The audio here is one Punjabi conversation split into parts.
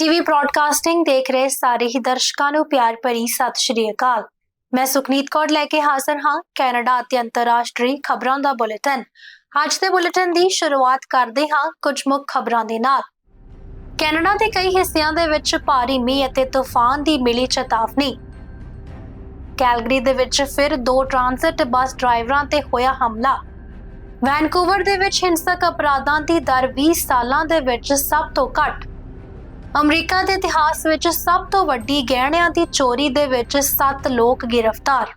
ਪੀਟੀਵੀ ਬ੍ਰਾਡਕਾਸਟਿੰਗ ਦੇਖ ਰਹੇ ਸਾਰੇ ਹੀ ਦਰਸ਼ਕਾਂ ਨੂੰ ਪਿਆਰ ਭਰੀ ਸਤਿ ਸ਼੍ਰੀ ਅਕਾਲ। ਮੈਂ ਸੁਖਨੀਤ ਕੌਰ ਲੈ ਕੇ ਹਾਜ਼ਰ ਹਾਂ ਕੈਨੇਡਾ ਅਤੇ ਅੰਤਰਰਾਸ਼ਟਰੀ ਖਬਰਾਂ ਦਾ ਬੁਲੇਟਿਨ। ਅੱਜ ਦੇ ਬੁਲੇਟਿਨ ਦੀ ਸ਼ੁਰੂਆਤ ਕਰਦੇ ਹਾਂ ਕੁਝ ਮੁੱਖ ਖਬਰਾਂ ਦੇ ਨਾਲ। ਕੈਨੇਡਾ ਦੇ ਕਈ ਹਿੱਸਿਆਂ ਦੇ ਵਿੱਚ ਭਾਰੀ ਮੀਂਹ ਅਤੇ ਤੂਫਾਨ ਦੀ ਮਿਲੀ ਚੇਤਾਵਨੀ। ਕੈਲਗਰੀ ਦੇ ਵਿੱਚ ਫਿਰ ਦੋ ਟ੍ਰਾਂਜ਼ਿਟ ਬੱਸ ਡਰਾਈਵਰਾਂ ਤੇ ਹੋਇਆ ਹਮਲਾ। ਵੈਨਕੂਵਰ ਦੇ ਵਿੱਚ ਹਿੰਸਕ ਅਪਰਾਧਾਂ ਦੀ ਦਰ 20 ਸਾਲਾਂ ਦੇ ਵਿੱਚ ਸਭ ਤੋਂ ਘੱਟ। ਅਮਰੀਕਾ ਦੇ ਇਤਿਹਾਸ ਵਿੱਚ ਸਭ ਤੋਂ ਵੱਡੀ ਗਹਿਣਿਆਂ ਦੀ ਚੋਰੀ ਦੇ ਵਿੱਚ 7 ਲੋਕ ਗ੍ਰਿਫਤਾਰ।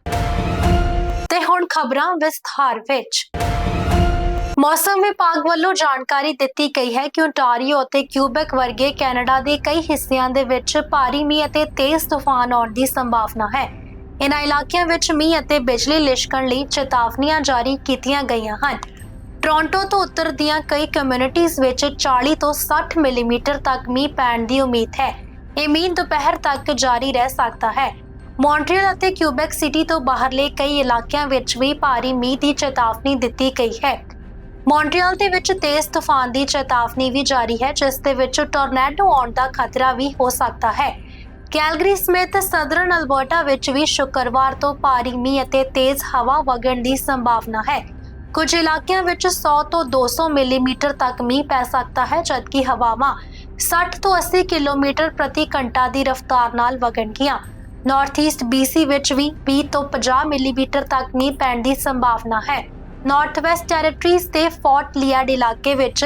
ਤੇ ਹੁਣ ਖਬਰਾਂ ਵਿਸਥਾਰ ਵਿੱਚ। ਮੌਸਮ ਵਿਭਾਗ ਵੱਲੋਂ ਜਾਣਕਾਰੀ ਦਿੱਤੀ ਗਈ ਹੈ ਕਿ ਓਨਟਾਰੀਓ ਅਤੇ ਕਿਊਬੈਕ ਵਰਗੇ ਕੈਨੇਡਾ ਦੇ ਕਈ ਹਿੱਸਿਆਂ ਦੇ ਵਿੱਚ ਭਾਰੀ ਮੀਂਹ ਅਤੇ ਤੇਜ਼ ਤੂਫਾਨ ਆਉਣ ਦੀ ਸੰਭਾਵਨਾ ਹੈ। ਇਨ੍ਹਾਂ ਇਲਾਕਿਆਂ ਵਿੱਚ ਮੀਂਹ ਅਤੇ ਬਿਜਲੀ ਲਿਸ਼ਕਣ ਲਈ ਚੇਤਾਵਨੀਆਂ ਜਾਰੀ ਕੀਤੀਆਂ ਗਈਆਂ ਹਨ। ਟੋਰਾਂਟੋ ਤੋਂ ਉੱਤਰ ਦੀਆਂ ਕਈ ਕਮਿਊਨਿਟੀਆਂ ਵਿੱਚ 40 ਤੋਂ 60 ਮਿਲੀਮੀਟਰ ਤੱਕ ਮੀਂਹ ਪੈਣ ਦੀ ਉਮੀਦ ਹੈ। ਇਹ ਮੀਂਹ ਦੁਪਹਿਰ ਤੱਕ ਜਾਰੀ ਰਹਿ ਸਕਦਾ ਹੈ। ਮੌਂਟਰੀਅਲ ਅਤੇ ਕਿਊਬੈਕ ਸਿਟੀ ਤੋਂ ਬਾਹਰਲੇ ਕਈ ਇਲਾਕਿਆਂ ਵਿੱਚ ਵੀ ਭਾਰੀ ਮੀਂਹ ਦੀ ਚੇਤਾਵਨੀ ਦਿੱਤੀ ਗਈ ਹੈ। ਮੌਂਟਰੀਅਲ ਦੇ ਵਿੱਚ ਤੇਜ਼ ਤੂਫਾਨ ਦੀ ਚੇਤਾਵਨੀ ਵੀ ਜਾਰੀ ਹੈ, ਜਿਸ ਦੇ ਵਿੱਚ ਟੋਰਨੈਡੋ ਆਉਣ ਦਾ ਖਤਰਾ ਵੀ ਹੋ ਸਕਦਾ ਹੈ। ਕੈਲਗਰੀ ਸਮੇਤ ਸਦਰਨ ਅਲਬਰਟਾ ਵਿੱਚ ਵੀ ਸ਼ੁੱਕਰਵਾਰ ਤੋਂ ਭਾਰੀ ਮੀਂਹ ਅਤੇ ਤੇਜ਼ ਹਵਾ ਵਗਣ ਦੀ ਸੰਭਾਵਨਾ ਹੈ। ਕੁਝ ਇਲਾਕਿਆਂ ਵਿੱਚ 100 ਤੋਂ 200 ਮਿਲੀਮੀਟਰ ਤੱਕ ਮੀਂਹ ਪੈ ਸਕਦਾ ਹੈ, ਜਦਕਿ ਹਵਾਵਾਂ 60 ਤੋਂ 80 ਕਿਲੋਮੀਟਰ ਪ੍ਰਤੀ ਘੰਟਾ ਦੀ ਰਫ਼ਤਾਰ ਨਾਲ ਵਗਣਗੀਆਂ। ਨਾਰਥ ਈਸਟ BC ਵਿੱਚ ਵੀ 20 ਤੋਂ 50 ਮਿਲੀਮੀਟਰ ਤੱਕ ਮੀਂਹ ਪੈਣ ਦੀ ਸੰਭਾਵਨਾ ਹੈ। ਨਾਰਥ ਵੈਸਟ ਟੈਰੀਟਰੀਜ਼ ਤੇ ਫੋਰਟ ਲਿਆਡ ਇਲਾਕੇ ਵਿੱਚ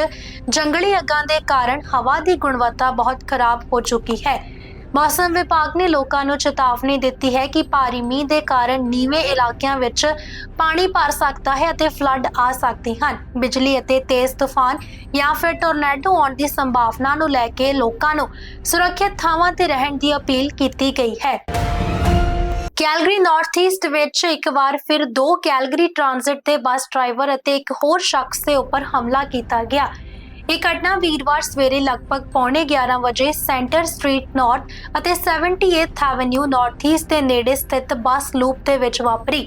ਜੰਗਲੀ ਅੱਗਾਂ ਦੇ ਕਾਰਨ ਹਵਾ ਦੀ ਗੁਣਵੱਤਾ ਬਹੁਤ ਖਰਾਬ ਹੋ ਚੁੱਕੀ ਹੈ। ਮੌਸਮ ਵਿਭਾਗ ਨੇ ਲੋਕਾਂ ਨੂੰ ਚੇਤਾਵਨੀ ਦਿੱਤੀ ਹੈ ਕਿ ਭਾਰੀ ਮੀਂਹ ਦੇ ਕਾਰਨ ਨੀਵੇਂ ਇਲਾਕਿਆਂ ਵਿੱਚ ਪਾਣੀ ਭਰ ਸਕਦਾ ਹੈ ਅਤੇ ਫਲੱਡ ਆ ਸਕਦੇ ਹਨ। ਬਿਜਲੀ ਅਤੇ ਤੇਜ਼ ਤੂਫਾਨ ਜਾਂ ਫਿਰ ਟੋਰਨੈਡੋ ਆਉਣ ਦੀ ਸੰਭਾਵਨਾ ਨੂੰ ਲੈ ਕੇ ਲੋਕਾਂ ਨੂੰ ਸੁਰੱਖਿਅਤ ਥਾਵਾਂ ਤੇ ਰਹਿਣ ਦੀ ਅਪੀਲ ਕੀਤੀ ਗਈ ਹੈ। ਕੈਲਗਰੀ ਨਾਰਥ ਈਸਟ ਵਿੱਚ ਇੱਕ ਵਾਰ ਫਿਰ ਦੋ ਕੈਲਗਰੀ ਟ੍ਰਾਂਜ਼ਿਟ ਦੇ ਬੱਸ ਡਰਾਈਵਰ ਅਤੇ ਇੱਕ ਹੋਰ ਸ਼ਖਸ ਦੇ ਉੱਪਰ ਹਮਲਾ ਕੀਤਾ ਗਿਆ। ਇਹ ਘਟਨਾ ਵੀਰਵਾਰ ਸਵੇਰੇ ਲਗਭਗ ਪੌਣੇ 11 ਵਜੇ ਸੈਂਟਰ ਸਟਰੀਟ ਨਾਰਥ ਅਤੇ 78th ਐਵਨਿਊ ਨਾਰਥ ਈਸਟ ਦੇ ਨੇੜੇ ਸਥਿਤ ਬੱਸ ਲੂਪ ਦੇ ਵਿੱਚ ਵਾਪਰੀ।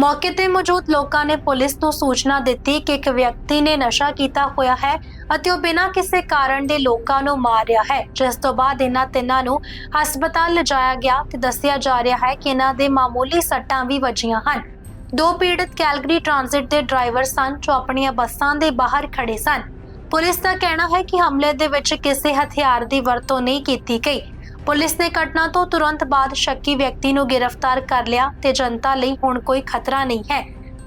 ਮੌਕੇ ਤੇ ਮੌਜੂਦ ਲੋਕਾਂ ਨੇ ਪੁਲਿਸ ਨੂੰ ਸੂਚਨਾ ਦਿੱਤੀ ਕਿ ਇੱਕ ਵਿਅਕਤੀ ਨੇ ਨਸ਼ਾ ਕੀਤਾ ਹੋਇਆ ਹੈ ਅਤੇ ਉਹ ਬਿਨਾਂ ਕਿਸੇ ਕਾਰਨ ਦੇ ਲੋਕਾਂ ਨੂੰ ਮਾਰ ਰਿਹਾ ਹੈ। ਜਿਸ ਤੋਂ ਬਾਅਦ ਇਹਨਾਂ ਤਿੰਨਾਂ ਨੂੰ ਹਸਪਤਾਲ ਲਿਜਾਇਆ ਗਿਆ ਤੇ ਦੱਸਿਆ ਜਾ ਰਿਹਾ ਹੈ ਕਿ ਇਹਨਾਂ ਦੇ ਮਾਮੂਲੀ ਸੱਟਾਂ ਵੀ ਵੱਜੀਆਂ ਹਨ। ਦੋ ਪੀੜਤ ਕੈਲਗਰੀ ਟ੍ਰਾਂਜ਼ਿਟ ਦੇ ਡਰਾਈਵਰ ਸਨ ਜੋ ਆਪਣੀਆਂ ਬੱਸਾਂ ਦੇ ਬਾਹਰ ਖੜੇ ਸਨ। ਪੁਲਿਸ ਦਾ ਕਹਿਣਾ ਹੈ ਕਿ ਹਮਲੇ ਦੇ ਵਿੱਚ ਕਿਸੇ ਹਥਿਆਰ ਦੀ ਵਰਤੋਂ ਨਹੀਂ ਕੀਤੀ ਗਈ। ਪੁਲਿਸ ਨੇ ਘਟਨਾ ਤੋਂ ਤੁਰੰਤ ਬਾਅਦ ਸ਼ੱਕੀ ਵਿਅਕਤੀ ਨੂੰ ਗ੍ਰਿਫਤਾਰ ਕਰ ਲਿਆ ਤੇ ਜਨਤਾ ਲਈ ਹੁਣ ਕੋਈ ਖਤਰਾ ਨਹੀਂ ਹੈ।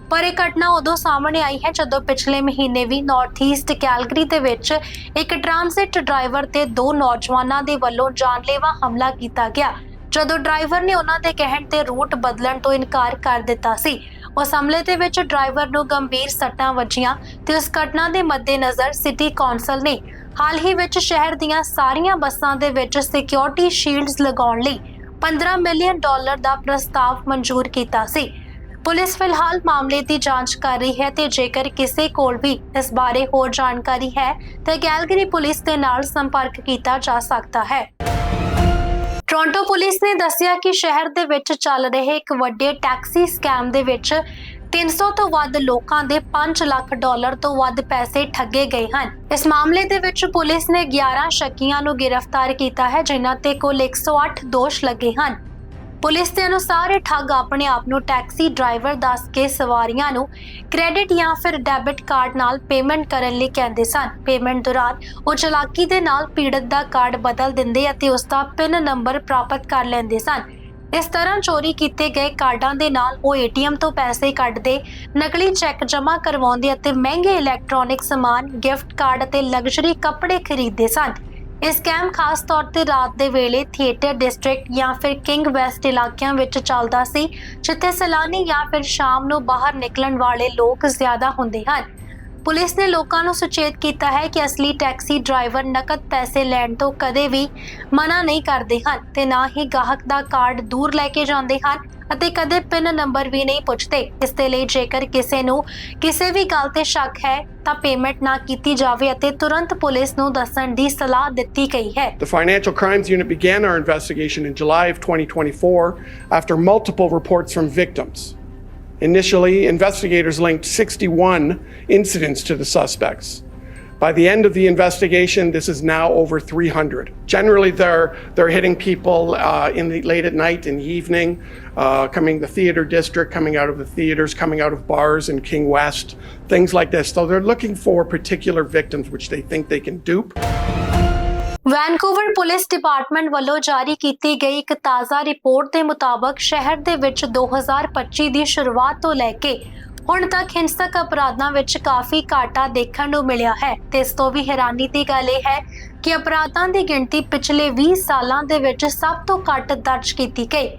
ਪਰ ਇਹ ਘਟਨਾ ਉਦੋਂ ਸਾਹਮਣੇ ਆਈ ਹੈ ਜਦੋਂ ਪਿਛਲੇ ਮਹੀਨੇ ਵੀ ਨਾਰਥ ਈਸਟ ਕੈਲਗਰੀ ਦੇ ਵਿੱਚ ਇੱਕ ਟ੍ਰਾਂਜ਼ਿਟ ਡਰਾਈਵਰ ਤੇ ਦੋ ਨੌਜਵਾਨਾਂ ਦੇ ਵੱਲੋਂ ਜਾਨਲੇਵਾ ਹਮਲਾ ਕੀਤਾ ਗਿਆ। ਜਦੋਂ ਡਰਾਈਵਰ ਨੇ ਉਹਨਾਂ ਦੇ ਕਹਿਣ ਤੇ ਰੂਟ ਬਦਲਣ ਤੋਂ ਇਨਕਾਰ ਕਰ ਦਿੱਤਾ ਸੀ ਉਸ ਹਮਲੇ ਦੇ ਵਿੱਚ ਡਰਾਈਵਰ ਨੂੰ ਗੰਭੀਰ ਸੱਟਾਂ ਵੱਜੀਆਂ ਤੇ ਉਸ ਘਟਨਾ ਦੇ ਮੱਦੇਨਜ਼ਰ ਸਿਟੀ ਕੌਂਸਲ ਨੇ ਹਾਲ ਹੀ ਵਿੱਚ ਸ਼ਹਿਰ ਦੀਆਂ ਸਾਰੀਆਂ ਬੱਸਾਂ ਦੇ ਵਿੱਚ ਸਿਕਿਉਰਿਟੀ ਸ਼ੀਲਡਸ ਲਗਾਉਣ ਲਈ 15 ਮਿਲੀਅਨ ਡਾਲਰ ਦਾ ਪ੍ਰਸਤਾਵ ਮਨਜ਼ੂਰ ਕੀਤਾ ਸੀ। ਪੁਲਿਸ ਫਿਲਹਾਲ ਮਾਮਲੇ ਦੀ ਜਾਂਚ ਕਰ ਰਹੀ ਹੈ ਤੇ ਜੇਕਰ ਕਿਸੇ ਕੋਲ ਵੀ ਇਸ ਬਾਰੇ ਹੋਰ ਜਾਣਕਾਰੀ ਹੈ ਤਾਂ ਗੈਲਗਰੀ ਪੁਲਿਸ ਦੇ ਨਾਲ ਸੰਪਰਕ ਕੀਤਾ ਜਾ ਸਕਦਾ ਹੈ। ਟੋਰਾਂਟੋ ਪੁਲਿਸ ਨੇ ਦੱਸਿਆ ਕਿ ਸ਼ਹਿਰ ਦੇ ਵਿੱਚ ਚੱਲ ਰਹੇ ਇੱਕ ਵੱਡੇ ਟੈਕਸੀ ਸਕੈਮ ਦੇ ਵਿੱਚ 300 ਤੋਂ ਵੱਧ ਲੋਕਾਂ ਦੇ 5 ਲੱਖ ਡਾਲਰ ਤੋਂ ਵੱਧ ਪੈਸੇ ਠੱਗੇ ਗਏ ਹਨ। ਇਸ ਮਾਮਲੇ ਦੇ ਵਿੱਚ ਪੁਲਿਸ ਨੇ 11 ਸ਼ੱਕੀਆਂ ਨੂੰ ਗ੍ਰਿਫਤਾਰ ਕੀਤਾ ਹੈ, ਜਿਨ੍ਹਾਂ ਤੇ ਕੁੱਲ 108 ਦੋਸ਼ ਲੱਗੇ ਹਨ। ਪੁਲਿਸ ਦੇ ਅਨੁਸਾਰ ਇਹ ਠੱਗ ਆਪਣੇ ਆਪ ਨੂੰ ਟੈਕਸੀ ਡਰਾਈਵਰ ਦੱਸ ਕੇ ਸਵਾਰੀਆਂ ਨੂੰ ਕ੍ਰੈਡਿਟ ਜਾਂ ਫਿਰ ਡੈਬਿਟ ਕਾਰਡ ਨਾਲ ਪੇਮੈਂਟ ਕਰਨ ਲਈ ਕਹਿੰਦੇ ਸਨ। ਪੇਮੈਂਟ ਦੌਰਾਨ ਉਹ ਚਲਾਕੀ ਦੇ ਨਾਲ ਪੀੜਤ ਦਾ ਕਾਰਡ ਬਦਲ ਦਿੰਦੇ ਅਤੇ ਉਸ ਦਾ ਪਿਨ ਨੰਬਰ ਪ੍ਰਾਪਤ ਕਰ ਲੈਂਦੇ ਸਨ। ਇਸ ਤਰ੍ਹਾਂ ਚੋਰੀ ਕੀਤੇ ਗਏ ਕਾਰਡਾਂ ਦੇ ਨਾਲ ਉਹ ਏਟੀਐਮ ਤੋਂ ਪੈਸੇ ਕੱਢਦੇ, ਨਕਲੀ ਚੈੱਕ ਜਮ੍ਹਾਂ ਕਰਵਾਉਂਦੇ ਅਤੇ ਮਹਿੰਗੇ ਇਲੈਕਟ੍ਰੋਨਿਕ ਸਮਾਨ, ਗਿਫਟ ਕਾਰਡ ਅਤੇ ਲਗਜ਼ਰੀ ਕੱਪੜੇ ਖਰੀਦਦੇ ਸਨ। ਇਹ ਸਕੈਮ ਖਾਸ ਤੌਰ ਤੇ ਰਾਤ ਦੇ ਵੇਲੇ ਥੀਏਟਰ ਡਿਸਟ੍ਰਿਕਟ ਜਾਂ ਫਿਰ ਕਿੰਗ ਵੈਸਟ ਇਲਾਕਿਆਂ ਵਿੱਚ ਚੱਲਦਾ ਸੀ, ਜਿੱਥੇ ਸੈਲਾਨੀ ਜਾਂ ਫਿਰ ਸ਼ਾਮ ਨੂੰ ਬਾਹਰ ਨਿਕਲਣ ਵਾਲੇ ਲੋਕ ਜ਼ਿਆਦਾ ਹੁੰਦੇ ਹਨ। ਪੁਲਿਸ ਨੇ ਲੋਕਾਂ ਨੂੰ ਸੁਚੇਤ ਕੀਤਾ ਹੈ ਕਿ ਅਸਲੀ ਟੈਕਸੀ ਡਰਾਈਵਰ ਨਕਦ ਪੈਸੇ ਲੈਣ ਤੋਂ ਕਦੇ ਵੀ ਮਨਾ ਨਹੀਂ ਕਰਦੇ ਹਨ ਤੇ ਨਾ ਹੀ ਗਾਹਕ ਦਾ ਕਾਰਡ ਦੂਰ ਲੈ ਕੇ ਜਾਂਦੇ ਹਨ ਅਤੇ ਕਦੇ ਪਿਨ ਨੰਬਰ ਵੀ ਨਹੀਂ ਪੁੱਛਦੇ ਇਸ ਦੇ ਲਈ ਜੇਕਰ ਕਿਸੇ ਨੂੰ ਕਿਸੇ ਵੀ ਗੱਲ ਤੇ ਸ਼ੱਕ ਹੈ ਤਾਂ ਪੇਮੈਂਟ ਨਾ ਕੀਤੀ ਜਾਵੇ ਅਤੇ ਤੁਰੰਤ ਪੁਲਿਸ ਨੂੰ ਦੱਸਣ ਦੀ ਸਲਾਹ ਦਿੱਤੀ ਗਈ ਹੈ The Financial Crimes Unit began our investigation in July of 2024 after multiple reports from victims. Initially, investigators linked 61 incidents to the suspects. By the end of the investigation, this is now over 300. Generally, they're they're hitting people uh, in the late at night, in the evening, uh, coming the theater district, coming out of the theaters, coming out of bars in King West, things like this. So they're looking for particular victims which they think they can dupe. Vancouver police department ਵੱਲੋਂ ਜਾਰੀ ਕੀਤੀ ਗਈ ਇੱਕ ਤਾਜ਼ਾ ਰਿਪੋਰਟ ਦੇ ਮੁਤਾਬਕ ਸ਼ਹਿਰ ਦੇ ਵਿੱਚ 2025 ਦੀ ਸ਼ੁਰੂਆਤ ਤੋਂ ਲੈ ਕੇ ਹੁਣ ਤੱਕ ਹਿੰਸਕ ਅਪਰਾਧਾਂ ਵਿੱਚ ਕਾਫੀ ਘਾਟਾ ਦੇਖਣ ਨੂੰ ਮਿਲਿਆ ਹੈ। ਤੇ ਇਸ ਤੋਂ ਵੀ ਹੈਰਾਨੀ ਦੀ ਗੱਲ ਇਹ ਹੈ ਕਿ ਅਪਰਾਧਾਂ ਦੀ ਗਿਣਤੀ ਪਿਛਲੇ 20 ਸਾਲਾਂ ਦੇ ਵਿੱਚ ਸਭ ਤੋਂ ਘੱਟ ਦਰਜ ਕੀਤੀ ਗਈ।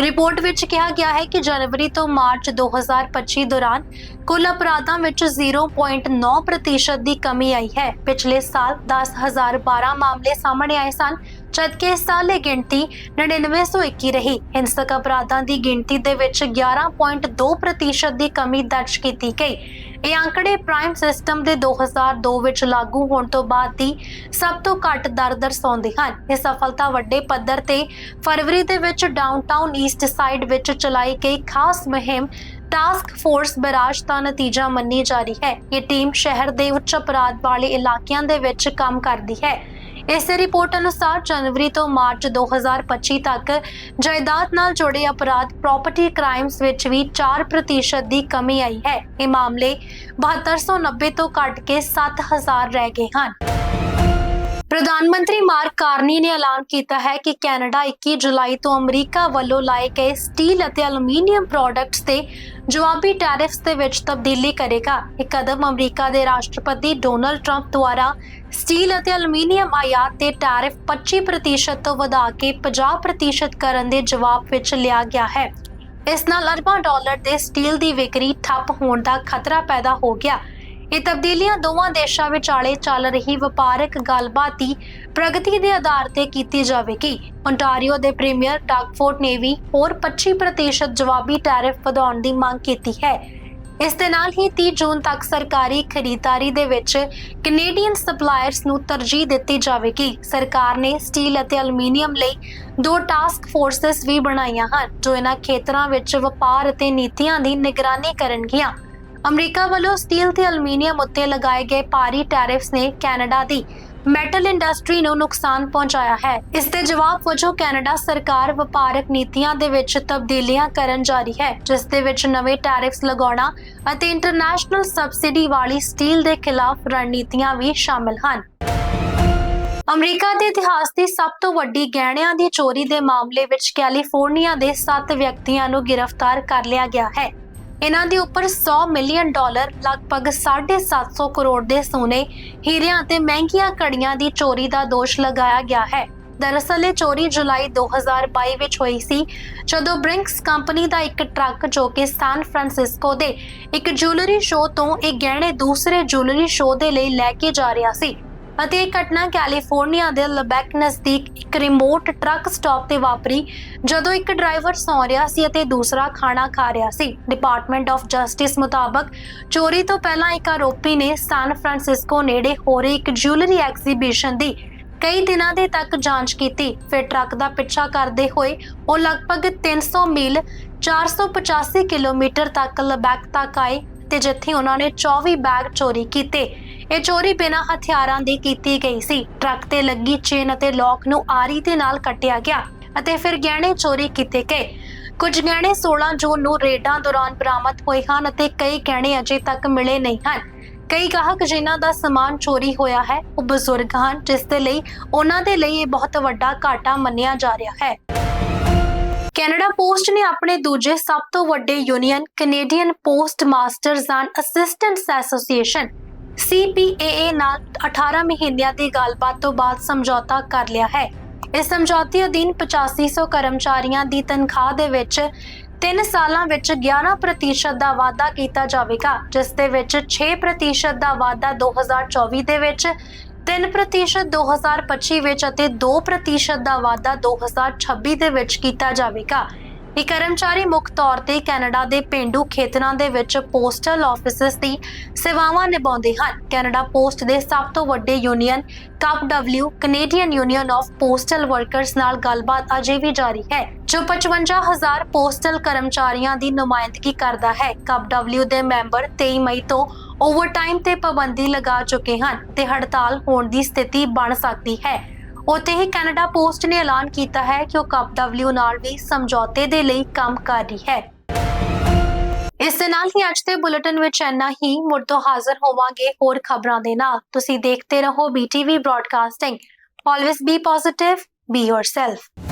ਰਿਪੋਰਟ ਵਿੱਚ ਕਿਹਾ ਗਿਆ ਹੈ ਕਿ ਜਨਵਰੀ ਤੋਂ ਮਾਰਚ 2025 ਦੌਰਾਨ ਕੁੱਲ ਅਪਰਾਧਾਂ ਵਿੱਚ 0.9% ਦੀ ਕਮੀ ਆਈ ਹੈ। ਪਿਛਲੇ ਸਾਲ 10012 ਮਾਮਲੇ ਸਾਹਮਣੇ ਆਏ ਸਨ, ਜਦਕਿ ਇਸ ਸਾਲ ਇਹ ਗਿਣਤੀ 9921 ਰਹੀ। ਹਿੰਸਕ ਅਪਰਾਧਾਂ ਦੀ ਗਿਣਤੀ ਦੇ ਵਿੱਚ 11.2% ਦੀ ਕਮੀ ਦਰਜ ਕੀਤੀ ਗਈ। ਇਹ ਅੰਕੜੇ ਪ੍ਰਾਈਮ ਸਿਸਟਮ ਦੇ 2002 ਵਿੱਚ ਲਾਗੂ ਹੋਣ ਤੋਂ ਬਾਅਦ ਦੀ ਸਭ ਤੋਂ ਘੱਟ ਦਰ ਦਰਸਾਉਂਦੇ ਹਨ। ਇਹ ਸਫਲਤਾ ਵੱਡੇ ਪੱਧਰ ਤੇ ਫਰਵਰੀ ਦੇ ਵਿੱਚ ਡਾਊਨਟਾਊਨ ਈਸਟ ਸਾਈਡ ਵਿੱਚ ਚਲਾਈ ਗਈ ਖਾਸ ਮੁਹਿੰਮ ਟਾਸਕ ਫੋਰਸ ਬਰਾਜ ਦਾ ਨਤੀਜਾ ਮੰਨੀ ਜਾ ਰਹੀ ਹੈ। ਇਹ ਟੀਮ ਸ਼ਹਿਰ ਦੇ ਉੱਚ ਅਪਰਾਧ ਵਾਲੇ ਇਲਾਕਿਆਂ ਦੇ ਵਿੱਚ ਕੰਮ ਕਰਦੀ ਹੈ। ਇਸ ਰਿਪੋਰਟ ਅਨੁਸਾਰ ਜਨਵਰੀ ਤੋਂ ਮਾਰਚ 2025 ਤੱਕ ਜਾਇਦਾਦ ਨਾਲ ਜੁੜੇ ਅਪਰਾਧ ਪ੍ਰਾਪਰਟੀ ਕ੍ਰਾਈਮਸ ਵਿੱਚ ਵੀ 4% ਦੀ ਕਮੀ ਆਈ ਹੈ। ਇਹ ਮਾਮਲੇ 7290 ਤੋਂ ਘਟ ਕੇ 7000 ਰਹਿ ਗਏ ਹਨ। ਪ੍ਰਧਾਨ ਮੰਤਰੀ ਮਾਰਕ ਕਾਰਨੀ ਨੇ ਐਲਾਨ ਕੀਤਾ ਹੈ ਕਿ ਕੈਨੇਡਾ 21 ਜੁਲਾਈ ਤੋਂ ਅਮਰੀਕਾ ਵੱਲੋਂ ਲਾਏ ਗਏ ਸਟੀਲ ਅਤੇ ਐਲੂਮੀਨੀਅਮ ਪ੍ਰੋਡਕਟਸ ਤੇ ਜਵਾਬੀ ਟੈਰਿਫਸ ਦੇ ਵਿੱਚ ਤਬਦੀਲੀ ਕਰੇਗਾ। ਇਹ ਕਦਮ ਅਮਰੀਕਾ ਦੇ ਰਾਸ਼ਟਰਪਤੀ ਡੋਨਲਡ ਟਰੰਪ ਦੁਆਰਾ ਸਟੀਲ ਅਤੇ ਐਲੂਮੀਨੀਅਮ ਆਯਾਤ ਤੇ ਟੈਰਿਫ 25% ਤੋਂ ਵਧਾ ਕੇ 50% ਕਰਨ ਦੇ ਜਵਾਬ ਵਿੱਚ ਲਿਆ ਗਿਆ ਹੈ। ਇਸ ਨਾਲ ਅਰਬਾਂ ਡਾਲਰ ਦੇ ਸਟੀਲ ਦੀ ਵਿਕਰੀ ਠੱਪ ਹੋਣ ਦਾ ਖਤਰਾ ਪੈਦਾ ਹੋ ਗਿਆ। ਇਹ ਤਬਦੀਲੀਆਂ ਦੋਵਾਂ ਦੇਸ਼ਾਂ ਵਿਚਾਲੇ ਚੱਲ ਰਹੀ ਵਪਾਰਕ ਗੱਲਬਾਤ ਦੀ ਪ੍ਰਗਤੀ ਦੇ ਆਧਾਰ ਤੇ ਕੀਤੀ ਜਾਵੇਗੀ। ontario ਦੇ ਪ੍ਰੀਮੀਅਰ ਡਾਕਫੋਰਟ ਨੇ ਵੀ ਹੋਰ 25% ਜਵਾਬੀ ਟੈਰਿਫ ਵਧਾਉਣ ਦੀ ਮੰਗ ਕੀਤੀ ਹੈ। ਇਸ ਦੇ ਨਾਲ ਹੀ 30 ਜੂਨ ਤੱਕ ਸਰਕਾਰੀ ਖਰੀਦਦਾਰੀ ਦੇ ਵਿੱਚ ਕੈਨੇਡੀਅਨ ਸਪਲਾਇਰਸ ਨੂੰ ਤਰਜੀਹ ਦਿੱਤੀ ਜਾਵੇਗੀ। ਸਰਕਾਰ ਨੇ ਸਟੀਲ ਅਤੇ ਐਲੂਮੀਨੀਅਮ ਲਈ ਦੋ ਟਾਸਕ ਫੋਰਸਸ ਵੀ ਬਣਾਈਆਂ ਹਨ, ਜੋ ਇਹਨਾਂ ਖੇਤਰਾਂ ਵਿੱਚ ਵਪਾਰ ਅਤੇ ਨੀਤੀਆਂ ਦੀ ਨਿਗਰਾਨੀ ਕਰਨਗੀਆਂ। ਅਮਰੀਕਾ ਵੱਲੋਂ ਸਟੀਲ ਤੇ ਐਲੂਮੀਨੀਅਮ ਉੱਤੇ ਲਗਾਏ ਗਏ ਭਾਰੀ ਟੈਰਿਫਸ ਨੇ ਕੈਨੇਡਾ ਦੀ ਮੈਟਲ ਇੰਡਸਟਰੀ ਨੂੰ ਨੁਕਸਾਨ ਪਹੁੰਚਾਇਆ ਹੈ। ਇਸ ਦੇ ਜਵਾਬ ਵਜੋਂ ਕੈਨੇਡਾ ਸਰਕਾਰ ਵਪਾਰਕ ਨੀਤੀਆਂ ਦੇ ਵਿੱਚ ਤਬਦੀਲੀਆਂ ਕਰਨ ਜਾ ਹੈ, ਜਿਸ ਦੇ ਵਿੱਚ ਨਵੇਂ ਟੈਰਿਫਸ ਲਗਾਉਣਾ ਅਤੇ ਇੰਟਰਨੈਸ਼ਨਲ ਸਬਸਿਡੀ ਵਾਲੀ ਸਟੀਲ ਦੇ ਖਿਲਾਫ ਰਣਨੀਤੀਆਂ ਵੀ ਸ਼ਾਮਲ ਹਨ। ਅਮਰੀਕਾ ਦੇ ਇਤਿਹਾਸ ਦੀ ਸਭ ਤੋਂ ਵੱਡੀ ਗਹਿਣਿਆਂ ਦੀ ਚੋਰੀ ਦੇ ਮਾਮਲੇ ਵਿੱਚ ਕੈਲੀਫੋਰਨੀਆ ਦੇ 7 ਵਿਅਕਤੀਆਂ ਨੂੰ ਗ੍ਰਿਫਤਾਰ ਕਰ ਲਿਆ ਗਿਆ ਹੈ। ਇਹਨਾਂ ਦੇ ਉੱਪਰ 100 ਮਿਲੀਅਨ ਡਾਲਰ, ਲਗਭਗ 750 ਕਰੋੜ ਦੇ ਸੋਨੇ, ਹੀਰਿਆਂ ਅਤੇ ਮਹਿੰਗੀਆਂ ਕੜੀਆਂ ਦੀ ਚੋਰੀ ਦਾ ਦੋਸ਼ ਲਗਾਇਆ ਗਿਆ ਹੈ। ਦਰਅਸਲ ਇਹ ਚੋਰੀ ਜੁਲਾਈ 2022 ਵਿੱਚ ਹੋਈ ਸੀ, ਜਦੋਂ ਬ੍ਰਿੰਕਸ ਕੰਪਨੀ ਦਾ ਇੱਕ ਟਰੱਕ ਜੋ ਕਿ ਸਾਨ ਫਰਾਂਸਿਸਕੋ ਦੇ ਇੱਕ ਜੁਐਲਰੀ ਸ਼ੋਅ ਤੋਂ ਇਹ ਗਹਿਣੇ ਦੂਸਰੇ ਜੁਐਲਰੀ ਸ਼ੋਅ ਦੇ ਲਈ ਲੈ ਕੇ ਜਾ ਰਿਹਾ ਸੀ। ਅਤੇ ਇਹ ਘਟਨਾ ਕੈਲੀਫੋਰਨੀਆ ਦੇ ਲਬੈਕ ਨਜ਼ਦੀਕ ਇੱਕ ਰਿਮੋਟ ਟਰੱਕ ਸਟਾਪ ਤੇ ਵਾਪਰੀ, ਜਦੋਂ ਇੱਕ ਡਰਾਈਵਰ ਸੌਂ ਰਿਹਾ ਸੀ ਅਤੇ ਦੂਸਰਾ ਖਾਣਾ ਖਾ ਰਿਹਾ ਸੀ। ਡਿਪਾਰਟਮੈਂਟ ਆਫ ਜਸਟਿਸ ਮੁਤਾਬਕ ਚੋਰੀ ਤੋਂ ਪਹਿਲਾਂ ਇੱਕ ਆਰੋਪੀ ਨੇ ਸੈਨ ਫਰਾਂਸਿਸਕੋ ਨੇੜੇ ਹੋ ਰਹੀ ਇੱਕ ਜੁਐਲਰੀ ਐਗਜ਼ੀਬਿਸ਼ਨ ਦੀ ਕਈ ਦਿਨਾਂ ਦੇ ਤੱਕ ਜਾਂਚ ਕੀਤੀ। ਫਿਰ ਟਰੱਕ ਦਾ ਪਿੱਛਾ ਕਰਦੇ ਹੋਏ ਉਹ ਲਗਭਗ 300 ਮੀਲ 485 ਕਿਲੋਮੀਟਰ ਤੱਕ ਲਬੈਕ ਤੱਕ ਆਏ ਤੇ ਜਿੱਥੇ ਉਹਨਾਂ ਨੇ 24 ਬੈਗ ਚੋਰੀ ਕੀਤੇ। ਇਹ ਚੋਰੀ ਬਿਨਾਂ ਹਥਿਆਰਾਂ ਦੀ ਕੀਤੀ ਗਈ ਸੀ। ਟਰੱਕ ਤੇ ਲੱਗੀ ਚੇਨ ਅਤੇ ਲੋਕ ਨੂੰ ਆਰੀ ਦੇ ਨਾਲ ਕੱਟਿਆ ਗਿਆ ਅਤੇ ਫਿਰ ਗਹਿਣੇ ਚੋਰੀ ਕੀਤੇ ਗਏ। ਕੁਝ ਗਹਿਣੇ 16 ਜੂਨ ਨੂੰ ਰੇਡਾਂ ਦੌਰਾਨ ਬਰਾਮਦ ਹੋਏ ਹਨ ਅਤੇ ਕਈ ਗਹਿਣੇ ਅਜੇ ਤੱਕ ਮਿਲੇ ਨਹੀਂ ਹਨ। ਕਈ ਗਾਹਕ ਜਿਨ੍ਹਾਂ ਦਾ ਸਮਾਨ ਚੋਰੀ ਹੋਇਆ ਹੈ, ਉਹ ਬਜ਼ੁਰਗ ਹਨ, ਜਿਸ ਦੇ ਲਈ ਉਹਨਾਂ ਦੇ ਲਈ ਇਹ ਬਹੁਤ ਵੱਡਾ ਘਾਟਾ ਮੰਨਿਆ ਜਾ ਰਿਹਾ ਹੈ। ਕੈਨੇਡਾ ਪੋਸਟ ਨੇ ਆਪਣੇ ਦੂਜੇ ਸਭ ਤੋਂ ਵੱਡੇ union Canadian post masters and assistants association CPAA ਨਾਲ 18 ਮਹੀਨਿਆਂ ਦੀ ਗੱਲਬਾਤ ਤੋਂ ਬਾਅਦ ਸਮਝੌਤਾ ਕਰ ਲਿਆ ਹੈ। ਇਸ ਸਮਝੌਤੇ ਅਧੀਨ 8500 ਕਰਮਚਾਰੀਆਂ ਦੀ ਤਨਖਾਹ ਦੇ ਵਿੱਚ 3 ਸਾਲਾਂ ਵਿੱਚ 11% ਦਾ ਵਾਧਾ ਕੀਤਾ ਜਾਵੇਗਾ, ਜਿਸ ਦੇ ਵਿੱਚ 6% ਦਾ ਵਾਧਾ 2024 ਦੇ ਵਿੱਚ 3% 2025 ਵਿੱਚ ਅਤੇ 2% ਦਾ ਵਾਧਾ 2026 ਦੇ ਵਿੱਚ ਕੀਤਾ ਜਾਵੇਗਾ। ਇਹ ਕਰਮਚਾਰੀ ਮੁੱਖ ਤੌਰ ਤੇ ਕੈਨੇਡਾ ਦੇ ਪਿੰਡੂ ਖੇਤਰਾਂ ਦੇ ਵਿੱਚ ਪੋਸਟਲ ਆਫਿਸਸ ਦੀ ਸੇਵਾਵਾਂ ਨਿਭਾਉਂਦੇ ਹਨ। ਕੈਨੇਡਾ ਪੋਸਟ ਦੇ ਸਭ ਤੋਂ ਵੱਡੇ union KW Canadian union of postal workers ਨਾਲ ਗੱਲਬਾਤ ਅਜੇ ਵੀ ਜਾਰੀ ਹੈ, ਜੋ 55000 ਪੋਸਟਲ ਕਰਮਚਾਰੀਆਂ ਦੀ ਨੁਮਾਇੰਦਗੀ ਕਰਦਾ ਹੈ। ਕਪ KW ਦੇ ਮੈਂਬਰ 23 ਮਈ ਤੋਂ ਓਵਰਟਾਈਮ ਤੇ ਪਾਬੰਦੀ ਲਗਾ ਚੁੱਕੇ ਹਨ ਤੇ ਹੜਤਾਲ ਹੋਣ ਦੀ ਸਥਿਤੀ ਬਣ ਸਕਦੀ ਹੈ। ਉੱਥੇ ਹੀ ਕੈਨੇਡਾ ਪੋਸਟ ਨੇ ਐਲਾਨ ਕੀਤਾ ਹੈ ਕਿ ਉਹ ਕਪਡਬਲਿਊ ਨਾਲ ਵੀ ਸਮਝੌਤੇ ਦੇ ਲਈ ਕੰਮ ਕਰ ਰਹੀ ਹੈ। ਇਸ ਦੇ ਨਾਲ ਹੀ ਅੱਜ ਦੇ ਬੁਲੇਟਿਨ ਵਿੱਚ ਇੰਨਾ ਹੀ, ਮੁੜ ਤੋਂ ਹਾਜ਼ਰ ਹੋਵਾਂਗੇ ਹੋਰ ਖਬਰਾਂ ਦੇ ਨਾਲ। ਤੁਸੀਂ ਦੇਖਦੇ ਰਹੋ BTV broadcasting always be positive be yourself